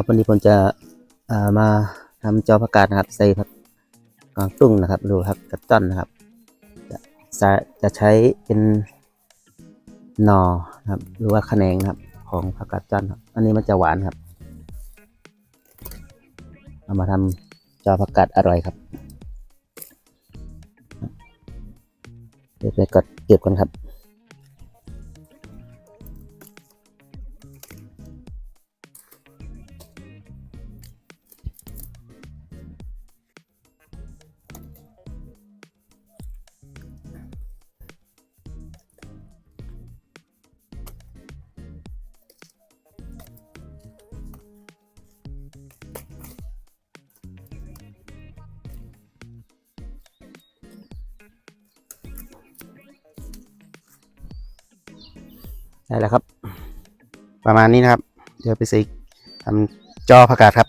ครับวันนี้ผมจะามาทำจอประกาศนะครับใส่ผักกวางตุ้งนะครับหรือผักกระต้อนนะครับจะจะจะใช้เป็นหนอนะครับหรือว่าแขนงครับของผักกาดจ้อนครับอันนี้มันจะหวานครับ เอามาทำจอผักกาดอร่อยครับเดี๋ยวไปกดเก็บกันครับ ได้แล้วครับ ประมาณนี้นะครับ เดี๋ยวไปสีทำจอผักกาดครับ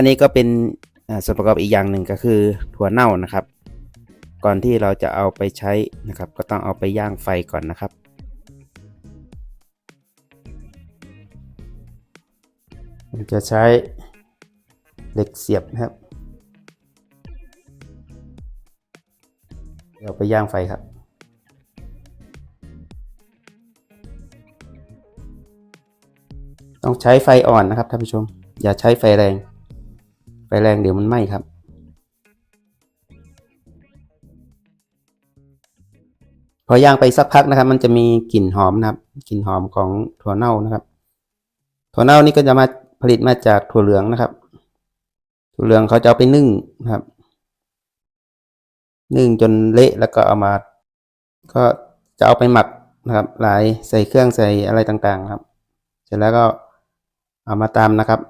อันนี้ก็เป็นอ่าส่วนประกอบอีกอย่างหนึ่งก็คือถั่วเน่านะครับ ก่อนที่เราจะเอาไปใช้นะครับ ก็ต้องเอาไปย่างไฟก่อนนะครับ จะใช้เหล็กเสียบนะครับเดี๋ยวไปย่างไฟครับต้องใช้ไฟอ่อนนะครับท่านผู้ชม อย่าใช้ไฟแรง ไฟแรงเดี๋ยวมันไหม้ครับ พอย่างไปสักพักนะครับ มันจะมีกลิ่นหอมนะครับกลิ่นหอมของถั่วเน่านะครับ ถั่วเน่านี่ก็จะมาผลิตมาจากถั่วเหลืองนะครับ ถั่วเหลืองเขาจะเอาไปนึ่งนะครับ นึ่งจนเละแล้วก็เอามา ก็จะเอาไปหมักนะครับ หลายใส่เครื่องใส่อะไรต่างๆ ครับ เสร็จแล้วก็เอามาตำนะครับ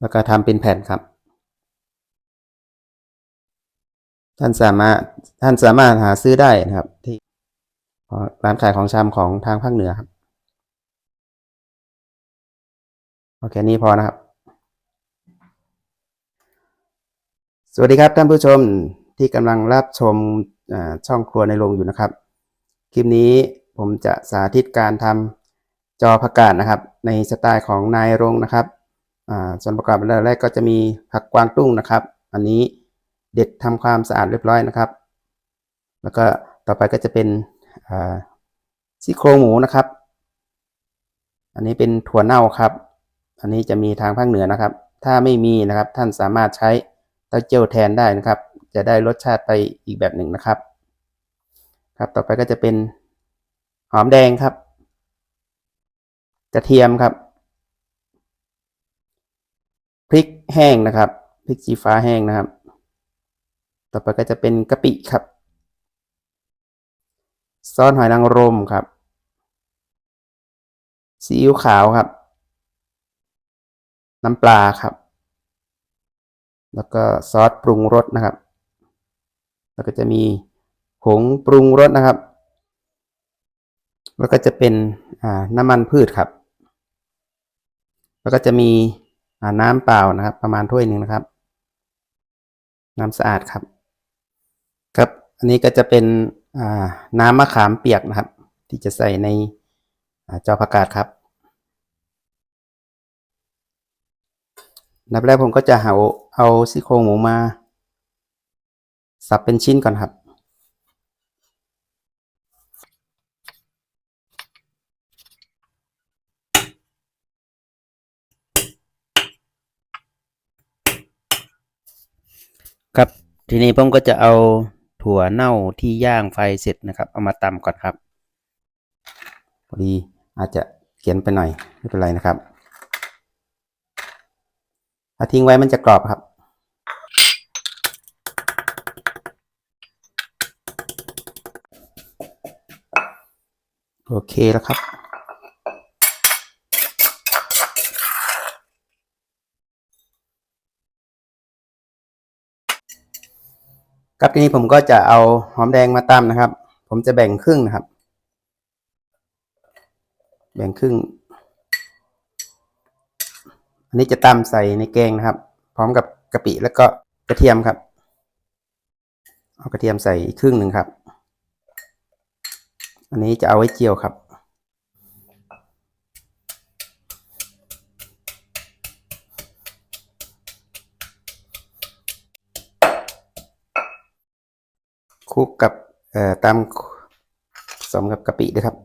แล้วก็ทำเป็นแผ่นครับ ท่านสามารถท่านสามารถหาซื้อได้นะครับที่ร้านขายของชำของทางภาคเหนือครับโอเคนี้พอนะครับ สวัสดีครับท่านผู้ชมที่กำลังรับชมช่องครัวในโรงอยู่นะครับ คลิปนี้ผมจะสาธิตการทำจอผักกาดนะครับ ในสไตล์ของนายรงนะครับ ส่วนประกอบแรกก็จะมีผักกวางตุ้งนะครับ อันนี้เด็ดทำความสะอาดเรียบร้อยนะครับ แล้วก็ต่อไปก็จะเป็นซี่โครงหมูนะครับ อันนี้เป็นถั่วเน่าครับ อันนี้จะมีทางภาคเหนือนะครับ ถ้าไม่มีนะครับท่านสามารถใช้เต้าเจี้ยวแทนได้นะครับ จะได้รสชาติไปอีกแบบหนึ่งนะครับ ครับต่อไปก็จะเป็นหอมแดงครับ กระเทียมครับ พริก แห้งนะครับพริกชี้ฟ้าแห้งนะครับ ต่อไปก็จะเป็นกะปิครับ ซอสหอยนางรมครับซีอิ๊วขาวครับ น้ำปลาครับ แล้วก็ซอสปรุงรสนะครับ แล้วก็จะมีผงปรุงรสนะครับ แล้วก็จะเป็นน้ำมันพืชครับ แล้วก็จะมี น้ำเปล่านะครับ ประมาณถ้วยหนึ่งนะครับ น้ำสะอาดครับ ครับ อันนี้ก็จะเป็นน้ำมะขามเปียกนะครับ ที่จะใส่ในอจอผักกาดครับนดับแรกผมก็จะเอาเอาซี่โครงหมูมา สับเป็นชิ้นก่อนครับ ครับทีนี้ผมก็จะเอาถั่วเน่าที่ย่างไฟเสร็จนะครับ เอามาตำก่อนครับพอดีอาจจะเขียนไปหน่อยไม่เป็นไรนะครับ ถ้าทิ้งไว้มันจะกรอบครับ โอเคแล้วครับ ครับทีนี้ผมก็จะเอาหอมแดงมาตำนะครับ ผมจะแบ่งครึ่งนะครับ แบ่งครึ่ง อันนี้จะตำใส่ในแกงนะครับ พร้อมกับกะปิแล้วก็กระเทียมครับ เอากระเทียมใส่อีกครึ่งหนึ่งครับ อันนี้จะเอาไว้เจียวครับ คุกกับเอ่อตามผสมกับกะปิด้วยครับ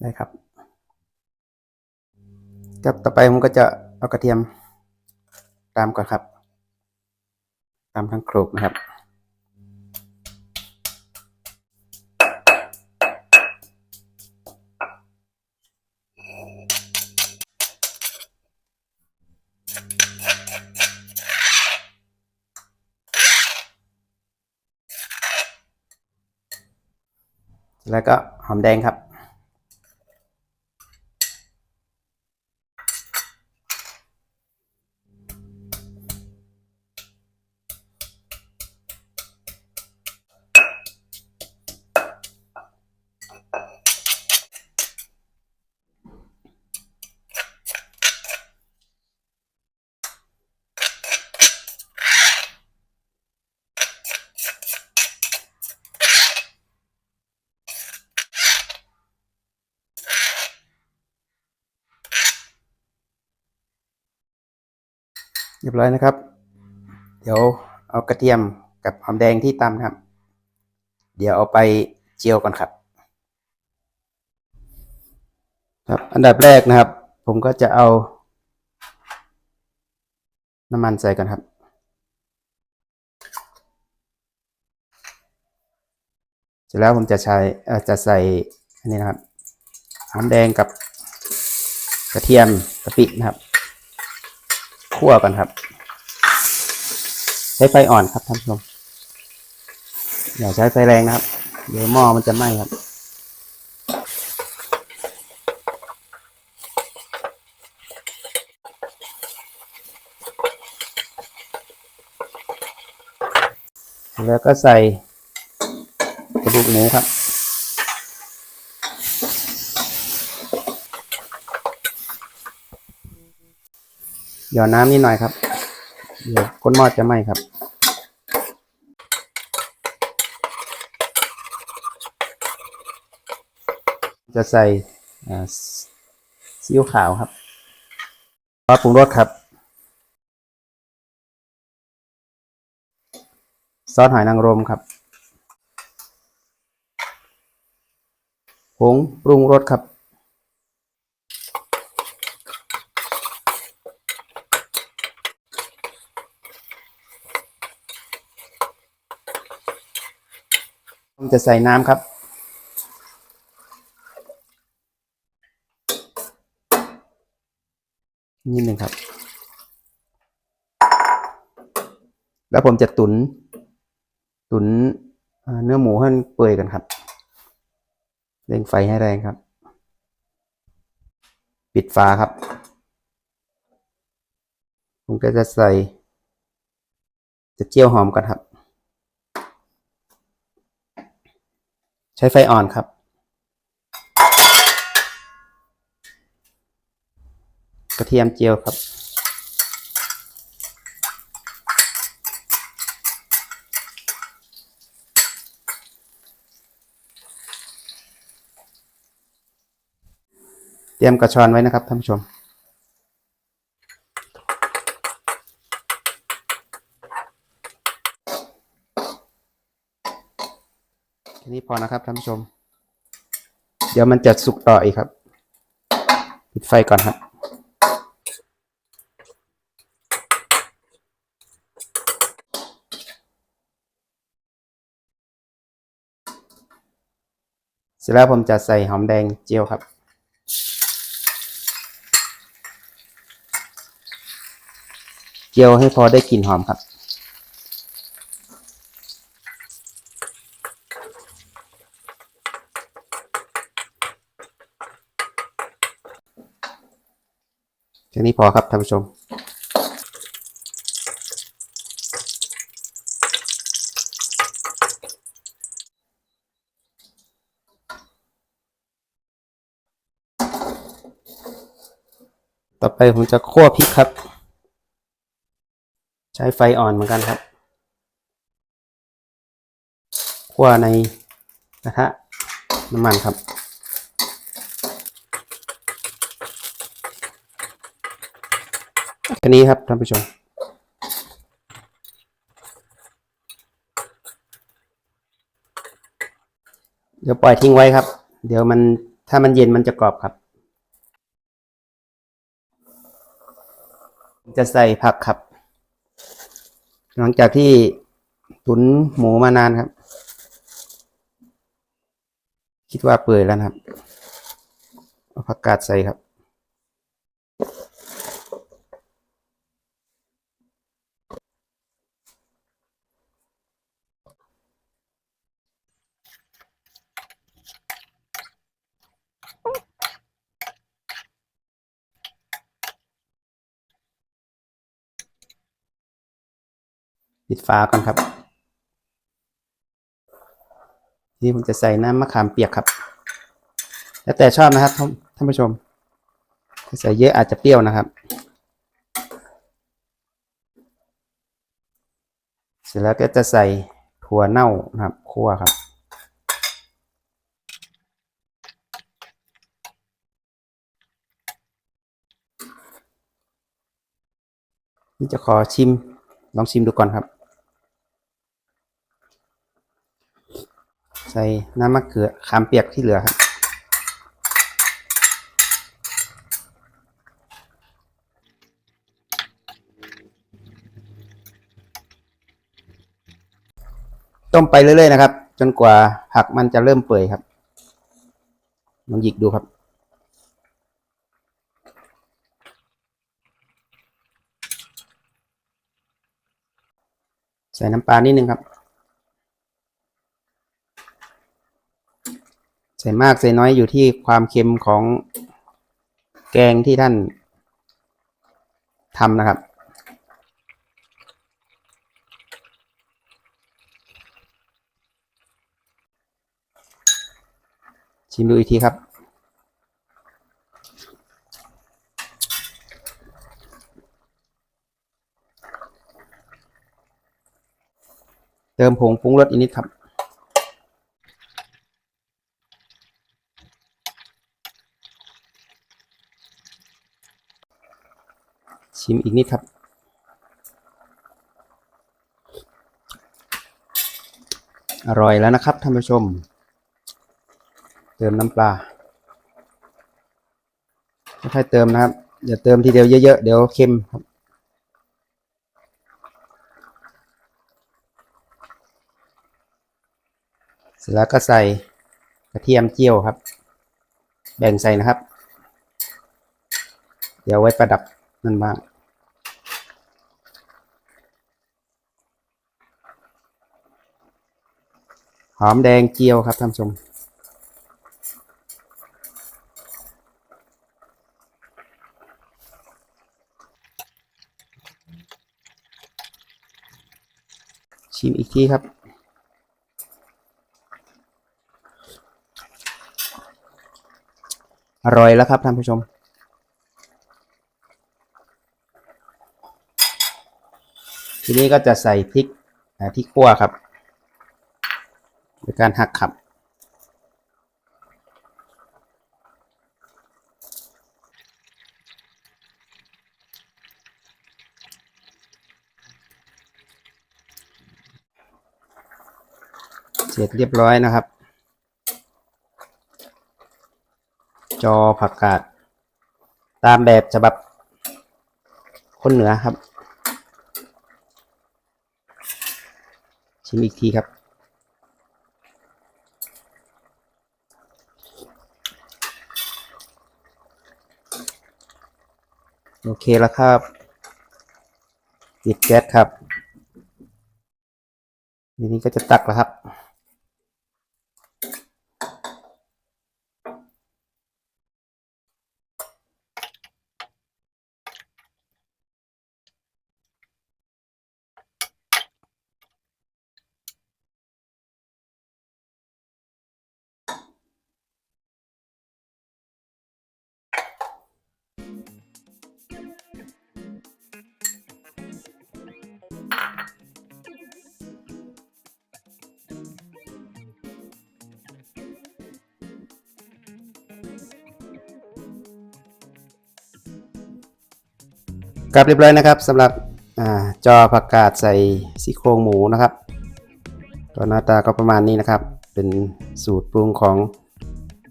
ได้ครับครับต่อไปผมก็จะ เอากระเทียมตามก่อนครับ ตามทั้งโครกนะครับ แล้วก็หอมแดงครับ เรียบร้อยนะครับ เดี๋ยวเอากระเทียมกับหอมแดงที่ตำนะครับ เดี๋ยวเอาไปเจียวก่อนครับ ครับ อันดับแรกนะครับ ผมก็จะเอา น้ำมันใส่กันครับเสร็จแล้วผมจะใช้จะใส่อันนี้นะครับหอมแดงกับกระเทียมกะปินะครับ คั่วกันครับ ใช้ไฟอ่อนครับท่านผู้ชมอย่าใช้ไฟแรงนะครับ เดี๋ยวหม้อมันจะไหม้ครับแล้วก็ใส่กระดูกหมูครับ หยอดน้ำนิดหน่อยครับ เดี๋ยวก้นหม้อจะไหม้ครับ จะใส่ซีอิ๊วขาวครับซอสปรุงรสครับ ซอสหอยนางรมครับผงปรุงรสครับ ผมจะใส่น้ำครับ นิดหนึ่งครับ แล้วผมจะตุน ตุนเนื้อหมูให้มันเปื่อยกันครับเร่งไฟให้แรงครับ ปิดฝาครับ ผมก็จะใส่จะเจียวหอมกันครับ ใช้ไฟอ่อนครับ กระเทียมเจียวครับ เตรียมกระชอนไว้นะครับท่านผู้ชม นี้พอนะครับท่านผู้ชม เดี๋ยวมันจะสุกต่ออีกครับ ปิดไฟก่อนครับเสร็จแล้วผมจะใส่หอมแดงเจียวครับเจียวให้พอได้กลิ่นหอมครับ พอครับท่านผู้ชม ต่อไปผมจะคั่วพริกครับ ใช้ไฟอ่อนเหมือนกันครับคั่วในกระทะน้ำมันครับ ค่นี้ครับท่านผู้ชม เดี๋ยวปล่อยทิ้งไว้ครับ เดี๋ยวมันถ้ามันเย็นมันจะกรอบครับ จะใส่ผักครับ หลังจากที่ตุนหมูมานานครับ คิดว่าเปื่อยแล้วครับ ผักกาดใส่ครับ ปิดฝาก่อนครับ นี่ผมจะใส่น้ำมะขามเปียกครับ แล้วแต่ชอบนะครับท่านท่านผู้ชมถ้าใส่เยอะอาจจะเปรี้ยวนะครับ เสร็จแล้วก็จะใส่ถั่วเน่านะครับคั่วครับนี่จะขอชิมลองชิมดูก่อนครับ ใส่น้ำมะเขือขามเปียกที่เหลือครับต้มไปเรื่อยๆนะครับ จนกว่าผักมันจะเริ่มเปื่อยครับลองหยิกดูครับ ใส่น้ำปลานิดนึงครับ ส่มากใส่น้อยอยู่ที่ความเค็มของแกงที่ท่านทำนะครับ ชิมดูอีกทีครับ เติมผงปรุงรสอีกนิดครับ ชิมอีกนิดครับ อร่อยแล้วนะครับท่านผู้ชม เติมน้ำปลาค่อยๆเติมนะครับอย่าเติมทีเดียวเยอะๆเดี๋ยวเค็มครับเสร็จแล้วก็ใส่กระเทียมเจียวครับ แบ่งใส่นะครับ เดี๋ยวไว้ประดับนั่นบ้าง ห อมแดงเจียวครับท่านผู้ชม ชิมอีกทีครับ อร่อยแล้วครับท่านผู้ชมทีนี้ก็จะใส่พริกอ่าที่คั่วครับ โดยการหักขับ เสร็จเรียบร้อยนะครับ จอผักกาด ตามแบบฉบับคนเหนือครับ ชิมอีกทีครับ โอเคแล้วครับปิดแก๊สครับทีนี้ก็จะตักแล้วครับ กลับเรียบร้อยนะครับสำหรับอจอผักกาดใส่ซี่โครงหมูนะครับก็หน้าตาก็ประมาณนี้นะครับ เป็นสูตรปรุงของ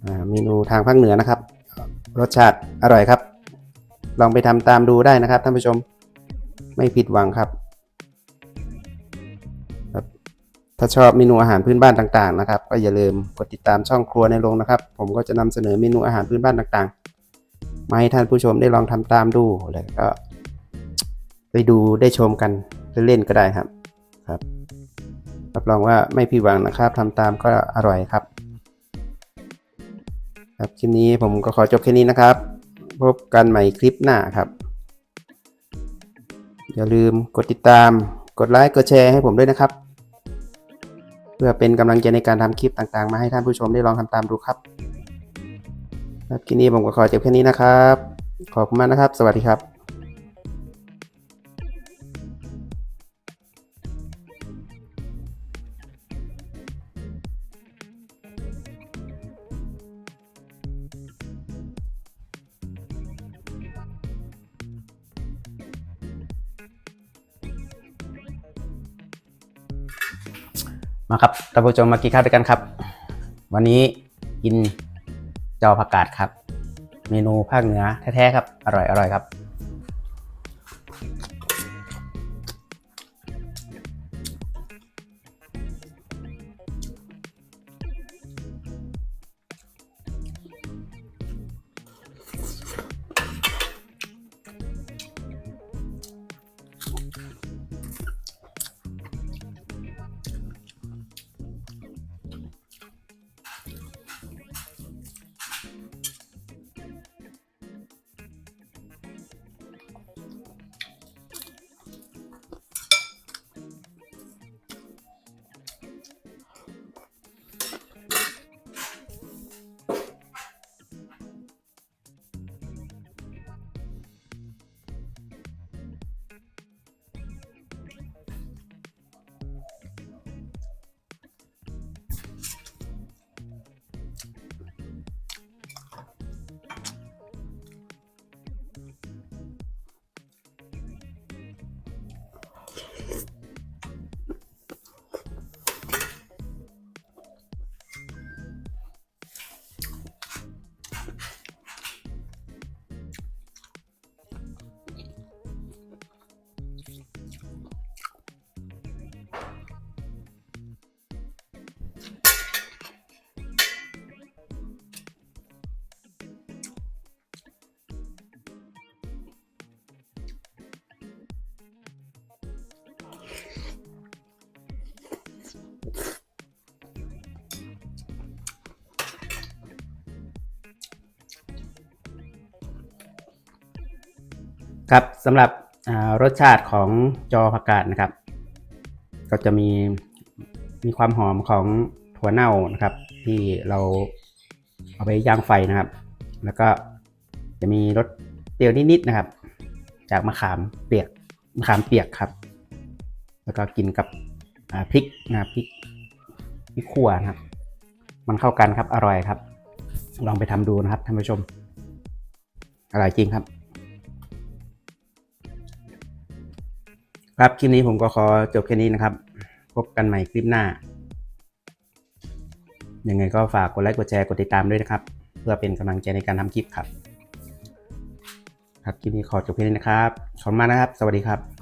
อเมนูทางภาคเหนือนะครับ รสชาติอร่อยครับ ลองไปทำตามดูได้นะครับท่านผู้ชมไม่ผิดหวังครับครับ ถ้าชอบเมนูอาหารพื้นบ้านต่างๆนะครับ ก็อย่าลืมกดติดตามช่องครัวในโรงนะครับ ผมก็จะนำเสนอเมนูอาหารพื้นบ้านต่างๆมาให้ท่านผู้ชมได้ลองทำตามดูแล้วก็ ไปดูได้ชมกันเล่นๆก็ได้ครับครับรับรองว่าไม่ผิดหวังนะครับทำตามก็อร่อยครับ ครับคลิปนี้ผมก็ขอจบแค่นี้นะครับ พบกันใหม่คลิปหน้าครับ อย่าลืมกดติดตาม กดไลค์กดแชร์ให้ผมด้วยนะครับ เพื่อเป็นกำลังใจในการทำคลิปต่างๆ มาให้ท่านผู้ชมได้ลองทำตามดูครับ ครับคลิปนี้ผมก็ขอจบแค่นี้นะครับ ขอบคุณมากนะครับ สวัสดีครับ มาครับท่านผู้ชมมากินข้าวด้วยกันครับ วันนี้กินจอผักกาดครับ เมนูภาคเหนือแท้ๆครับ อร่อยๆครับ ครับสำหรับรสชาติของจอผักกาดนะครับ ก็จะมีมีความหอมของถั่วเน่านะครับ ที่เราเอาไปย่างไฟนะครับ แล้วก็จะมีรสเปรี้ยวนิดๆนะครับ จากมะขามเปียกมะขามเปียกครับ แล้วก็กินกับพริกนะพริกพริกขั่วนะครับ มันเข้ากันครับอร่อยครับ ลองไปทำดูนะครับท่านผู้ชมอร่อยจริงครับ ครับคลิปนี้ผมก็ขอจบแค่นี้นะครับ พบกันใหม่คลิปหน้า ยังไงก็ฝากกดไลค์กดแชร์กดติดตามด้วยนะครับ เพื่อเป็นกำลังใจในการทำคลิปครับ ครับคลิปนี้ขอจบแค่นี้นะครับขอบคุณมากนะครับ สวัสดีครับ